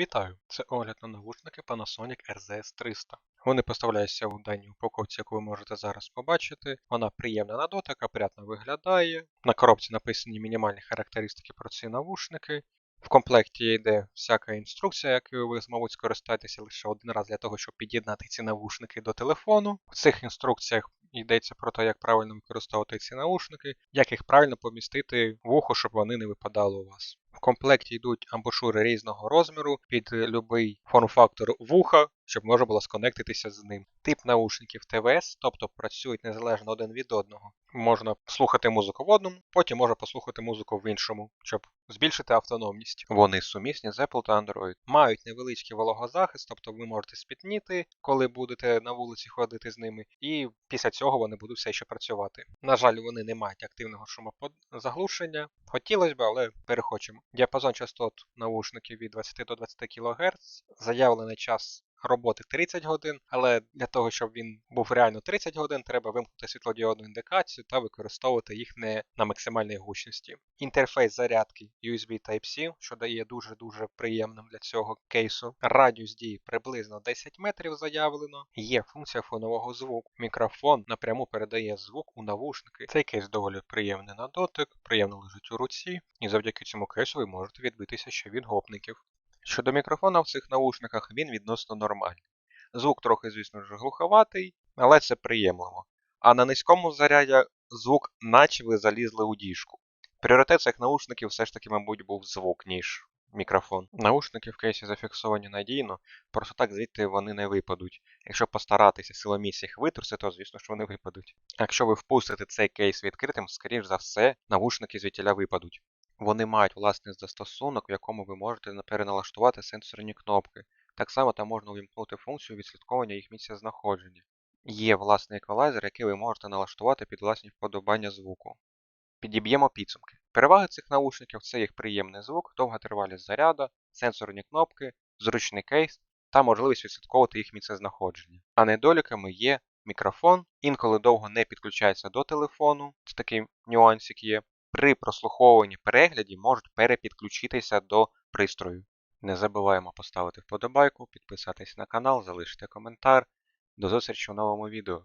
Вітаю! Це огляд на навушники Panasonic RZS 300. Вони поставляються у даній упаковці, яку ви можете зараз побачити. Вона приємна на дотик, опрятно виглядає. На коробці написані мінімальні характеристики про ці навушники. В комплекті йде всяка інструкція, якою ви, мабуть, скористаєтеся лише один раз для того, щоб під'єднати ці навушники до телефону. В цих інструкціях йдеться про те, як правильно використовувати ці навушники, як їх правильно помістити в ухо, щоб вони не випадали у вас. В комплекті йдуть амбушури різного розміру під будь-який форм-фактор вуха, щоб можна було сконектитися з ним. Тип наушників ТВС, тобто працюють незалежно один від одного. Можна слухати музику в одному, потім можна послухати музику в іншому, щоб збільшити автономність. Вони сумісні з Apple та Android. Мають невеличкий вологозахист, тобто ви можете спітніти, коли будете на вулиці ходити з ними, і після цього вони будуть все ще працювати. На жаль, вони не мають активного шумозаглушення. Хотілося б, але перехочемо. Діапазон частот наушників від 20 до 20 кГц. Заявлений час роботи 30 годин, але для того, щоб він був реально 30 годин, треба вимкнути світлодіодну індикацію та використовувати їх не на максимальній гучності. Інтерфейс зарядки USB Type-C, що дає дуже-дуже приємним для цього кейсу. Радіус дії приблизно 10 метрів заявлено. Є функція фонового звуку. Мікрофон напряму передає звук у навушники. Цей кейс доволі приємний на дотик, приємно лежить у руці, і завдяки цьому кейсу ви можете відбитися ще від гопників. Щодо мікрофона в цих наушниках, він відносно нормальний. Звук трохи, звісно ж, глуховатий, але це приємливо. А на низькому заряді звук, наче ви залізли у діжку. Пріоритет цих наушників все ж таки, мабуть, був звук, ніж мікрофон. Наушники в кейсі зафіксовані надійно, просто так звідти вони не випадуть. Якщо постаратися силоміць їх витрусити, то звісно ж вони випадуть. Якщо ви впустите цей кейс відкритим, скоріш за все, навушники звідтіля випадуть. Вони мають власний застосунок, в якому ви можете переналаштувати сенсорні кнопки. Так само там можна увімкнути функцію відслідковування їх місця знаходження. Є власний еквалайзер, який ви можете налаштувати під власні вподобання звуку. Підіб'ємо підсумки. Переваги цих наушників це їх приємний звук, довга тривалість заряду, сенсорні кнопки, зручний кейс та можливість відслідковувати їх місцезнаходження. А недоліками є мікрофон, інколи довго не підключається до телефону, це такий нюансик є. При прослуховуванні перегляді можуть перепідключитися до пристрою. Не забуваємо поставити вподобайку, підписатись на канал, залишити коментар. До зустрічі у новому відео.